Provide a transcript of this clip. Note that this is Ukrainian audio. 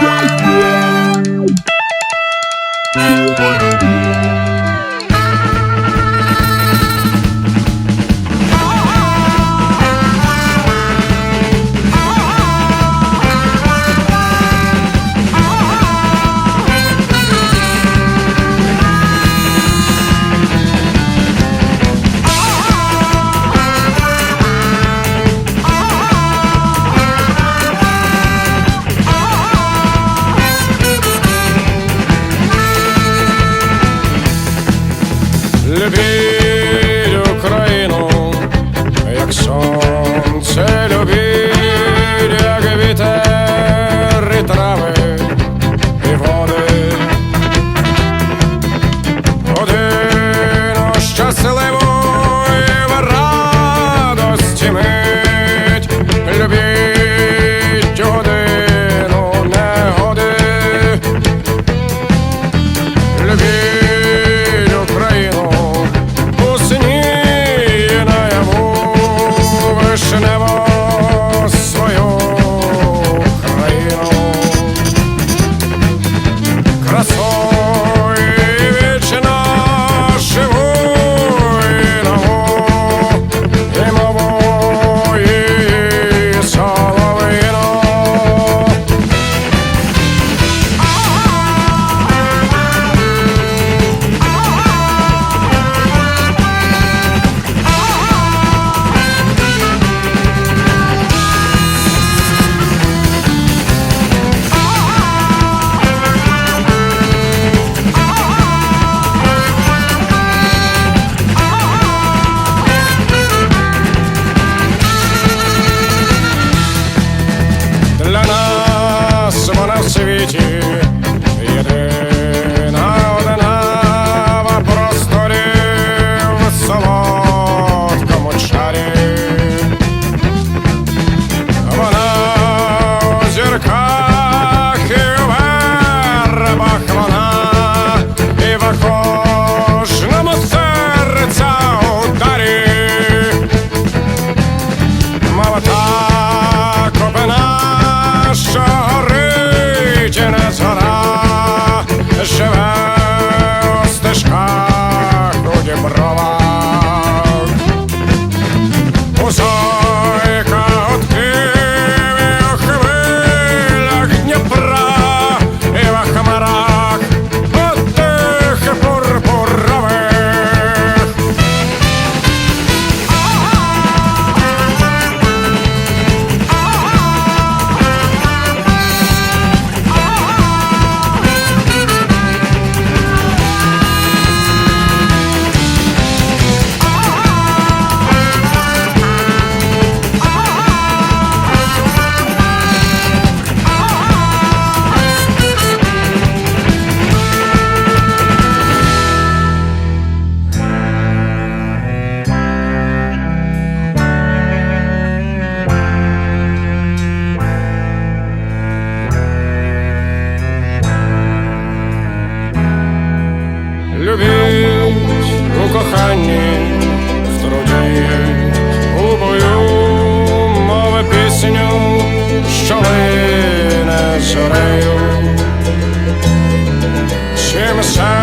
Yeah. любіть Україну, як якщо. шарею, чим шарею.